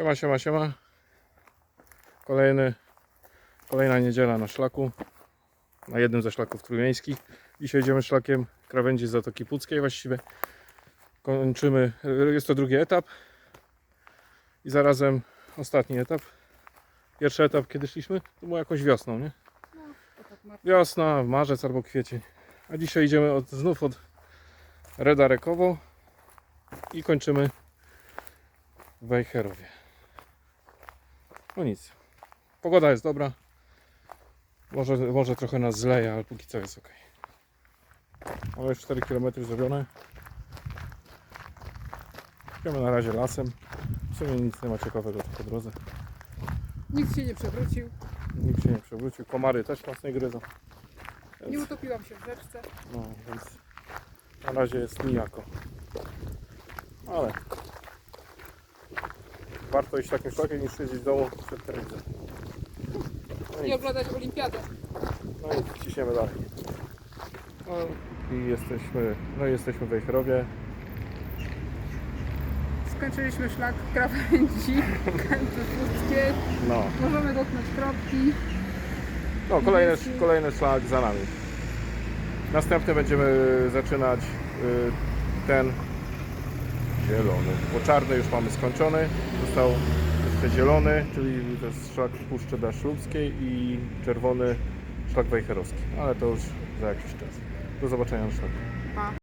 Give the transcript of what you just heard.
Siema, siema, siema. Kolejny, kolejna niedziela na szlaku. Na jednym ze szlaków trójmiejskich. Dzisiaj idziemy szlakiem krawędzi Zatoki Puckiej właściwie. Kończymy, jest to drugi etap. I zarazem ostatni etap. Pierwszy etap, kiedy szliśmy, to było jakoś wiosną, nie? Wiosna, marzec albo kwiecień. A dzisiaj idziemy od, znów od Reda Rekowo i kończymy w Wejherowie. No nic. Pogoda jest dobra. Może, może trochę nas zleje, ale póki co jest ok. Mamy już 4 km zrobione. Idziemy na razie lasem. W sumie nic nie ma ciekawego po drodze. Nikt się nie przewrócił. Nikt się nie przewrócił. Komary też nas nie gryzą. Nie Więc- utopiłam się w rzeczce. No, więc na razie jest nijako. Ale warto iść takim szlakiem niż siedzieć w domu przed telewizorem. No I oglądać olimpiadę. no i ciśniemy dalej. No i jesteśmy, no i jesteśmy w Wejherowie. Skończyliśmy szlak krawędzi Kępy. No, Możemy dotknąć kropki. no kolejny, kolejny szlak za nami. Następny będziemy zaczynać y, ten zielony, bo czarny już mamy skończony. Został jeszcze zielony, czyli to jest szlak Puszczy Daszlubskiej i czerwony szlak wejherowski. Ale to już za jakiś czas. Do zobaczenia na szlaku.